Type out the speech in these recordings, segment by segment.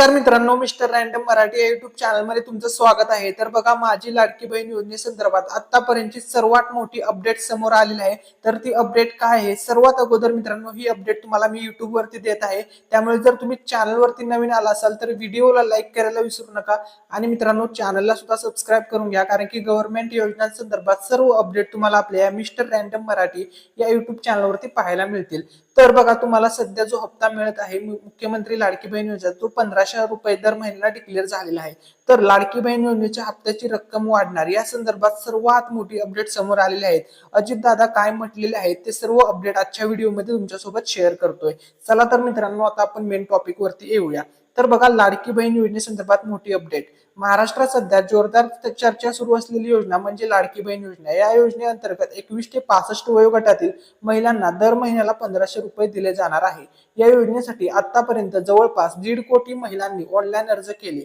नमस्कार मित्रांनो mister random Marathi या युट्यूब चॅनलमध्ये तुमचं स्वागत आहे. तर बघा माझी लाडकी बहीण योजनेसंदर्भात आतापर्यंतची सर्वात मोठी अपडेट समोर आलेली आहे. तर ती अपडेट काय आहे? सर्वात अगोदर मित्रांनो ही अपडेट तुम्हाला मी युट्यूबवरती देत आहे. त्यामुळे जर तुम्ही चॅनलवरती नवीन आला असाल तर व्हिडिओला लाईक करायला विसरू नका. आणि मित्रांनो चॅनलला सुद्धा सबस्क्राईब करून घ्या कारण की गव्हर्नमेंट योजनांसंदर्भात सर्व अपडेट तुम्हाला आपल्या मिस्टर रँडम मराठी या युट्यूब चॅनलवरती पाहायला मिळतील. तर बघा तुम्हाला सध्या जो हप्ता मिळत आहे मुख्यमंत्री लाडकी बहीण योजना तो पंधराशे रुपये दर महिन्याला डिक्लेअर झालेला आहे. तर लाडकी बहीण योजनेच्या हप्त्याची रक्कम वाढणार. या संदर्भात सर्वात मोठी अपडेट समोर आलेली आहेत. अजितदादा काय म्हटलेले आहेत ते सर्व अपडेट आजच्या व्हिडिओमध्ये तुमच्यासोबत शेअर करतोय. चला तर मित्रांनो आता आपण मेन टॉपिक वरती येऊया. तर बघा लाडकी बहीण योजनेसंदर्भात मोठी अपडेट महाराष्ट्रात सध्या जोरदार चर्चा सुरू असलेली योजना म्हणजे लाडकी बहीण योजना. या योजनेअंतर्गत एकवीस ते पासष्ट वयोगटातील महिलांना दर महिन्याला पंधराशे रुपये दिले जाणार आहे. या योजनेसाठी आतापर्यंत जवळपास दीड कोटी महिलांनी ऑनलाईन अर्ज केले.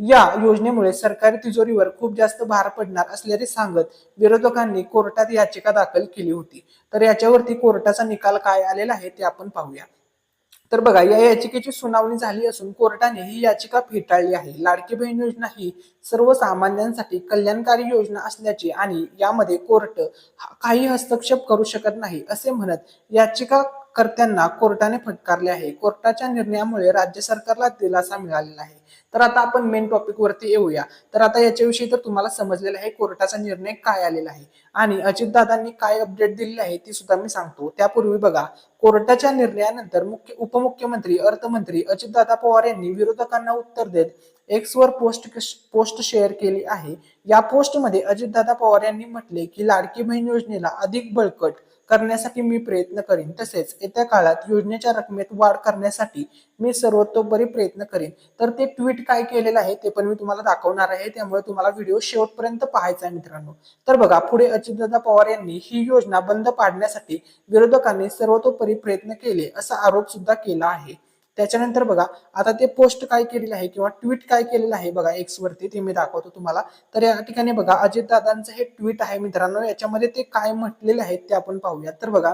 या योजनेमुळे सरकारी तिजोरीवर खूप जास्त भार पडणार असल्याचे सांगत विरोधकांनी कोर्टात याचिका दाखल केली होती. तर याच्यावरती कोर्टाचा निकाल काय आलेला आहे ते आपण पाहूया. तर बघा या याचिकेची सुनावणी झाली असून कोर्टाने ही याचिका फेटाळली आहे. लाडकी बहीण योजना ही सर्वसामान्यांसाठी कल्याणकारी योजना असल्याची आणि यामध्ये कोर्ट काही हस्तक्षेप करू शकत नाही असे म्हणत याचिका कर्त्यांना कोर्टाने फटकारले आहे. कोर्टाच्या निर्णयामुळे राज्य सरकारला दिलासा मिळालेला आहे. तर आता आपण मेन टॉपिक वरती येऊया. तर आता याच्याविषयी तर तुम्हाला समजलेलं आहे कोर्टाचा निर्णय काय आलेला आहे. आणि अजितदादांनी काय अपडेट दिलेली आहे ती सुद्धा मी सांगतो. त्यापूर्वी बघा कोर्टाच्या निर्णयानंतर मुख्य उपमुख्यमंत्री अर्थमंत्री अजितदादा पवार यांनी विरोधकांना उत्तर देत एक्स वर पोस्ट पोस्ट शेअर केली आहे. या पोस्टमध्ये अजितदादा पवार यांनी म्हटले की लाडकी बहीण योजनेला अधिक बळकट करण्यासाठी मी प्रयत्न करीन. तसेच येत्या काळात योजनेच्या रकमेत वाढ करण्यासाठी मी सर्वतोपरी प्रयत्न करीन. तर ते ट्विट काय केलेलं आहे ते पण मी तुम्हाला दाखवणार आहे. त्यामुळे तुम्हाला व्हिडिओ शेवटपर्यंत पाहायचा आहे मित्रांनो. तर बघा पुढे अजितदादा पवार यांनी ही योजना बंद पाडण्यासाठी विरोधकांनी सर्वतोपरी प्रयत्न केले असा आरोप सुद्धा केला आहे. त्याच्यानंतर बघा आता ते पोस्ट काय केलेलं आहे किंवा ट्विट काय केलेलं आहे बघा एक्स वरती ते मी दाखवतो तुम्हाला. तर या ठिकाणी बघा अजितदादांचं हे ट्विट आहे मित्रांनो याच्यामध्ये ते काय म्हटलेले आहेत ते आपण पाहूया तर बघा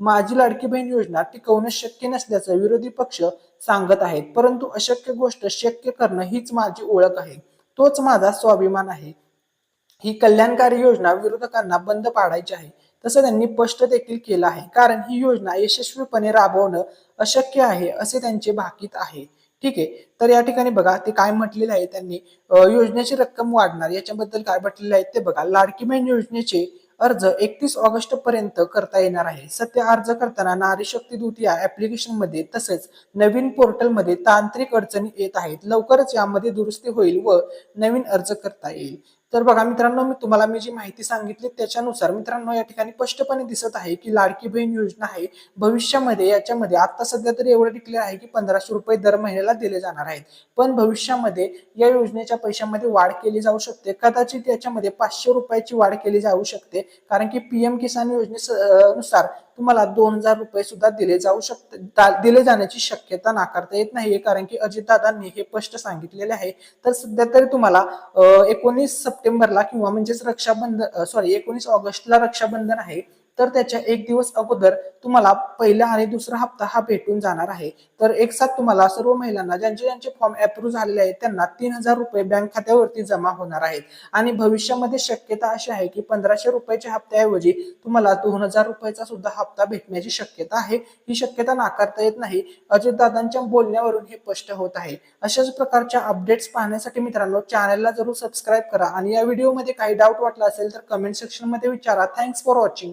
माझी लाडकी बहीण योजना टिकवणं शक्य नसल्याचं विरोधी पक्ष सांगत आहेत. परंतु अशक्य गोष्ट शक्य करणं हीच माझी ओळख आहे. तोच माझा स्वाभिमान आहे. ही कल्याणकारी योजना विरोधकांना बंद पाडायची आहे. तसं त्यांनी स्पष्ट देखील केलं आहे. कारण ही योजना यशस्वीपणे राबवणं अशक्य आहे असे त्यांचे भाकीत आहे. ठीक आहे? तर या ठिकाणी बघा ते काय म्हटलेलं आहे त्यांनी? योजनेची रक्कम वाढणार याच्याबद्दल काय म्हटलेलं आहे ते बघा. लाडकी बहीण योजनेचे अर्ज एकतीस ऑगस्ट पर्यंत करता येणार आहे. सध्या अर्ज करताना नारी शक्ती दूत या ऍप्लिकेशनमध्ये तसेच नवीन पोर्टलमध्ये तांत्रिक अडचणी येत आहेत. लवकरच यामध्ये दुरुस्ती होईल व नवीन अर्ज करता येईल. तर बघा मित्रांनो मी तुम्हाला मी जी माहिती सांगितली त्याच्यानुसार मित्रांनो या ठिकाणी स्पष्टपणे दिसत आहे की लाडकी बहीण योजना आहे. भविष्यामध्ये याच्यामध्ये आता सध्या तरी एवढं डिक्लेअर आहे की पंधराशे रुपये दर महिन्याला दिले जाणार आहेत. पण भविष्यामध्ये या योजनेच्या पैशामध्ये वाढ केली जाऊ शकते. कदाचित याच्यामध्ये पाचशे रुपयाची वाढ केली जाऊ शकते. कारण की पीएम किसान योजनेनुसार तुम्हाला दोन हजार रुपये सुद्धा दिले जाऊ शकते दा- दिले जाण्याची शक्यता नाकारता येत नाहीये. कारण की अजितदादांनी हे स्पष्ट सांगितलेले आहे. तर सध्या तरी तुम्हाला एकोणीस सप्टेंबरला किंवा म्हणजेच रक्षाबंधन सॉरी एकोणीस ऑगस्टला रक्षाबंधन आहे. तर त्याच्या एक दिवस अगोदर तुम्हाला पहिला आणि दुसरा हप्ता हा भेटून जाणार आहे. तर एक साथ तुम्हाला सर्व महिलांना ज्यांचे ज्यांचे फॉर्म अप्रूव्ह झालेले आहेत त्यांना तीन हजार रुपये बँक खात्यावरती जमा होणार आहेत. आणि भविष्यामध्ये शक्यता अशी आहे की पंधराशे रुपयाच्या हप्त्याऐवजी तुम्हाला दोन हजार रुपयाचा सुद्धा हप्ता भेटण्याची शक्यता आहे. ही शक्यता नाकारता येत नाही. अजितदादांच्या बोलण्यावरून हे स्पष्ट होत आहे. अशाच प्रकारच्या अपडेट्स पाहण्यासाठी मित्रांनो चॅनलला जरूर सबस्क्राईब करा. आणि या व्हिडिओमध्ये काही डाऊट वाटला असेल तर कमेंट सेक्शनमध्ये विचारा. Thanks for watching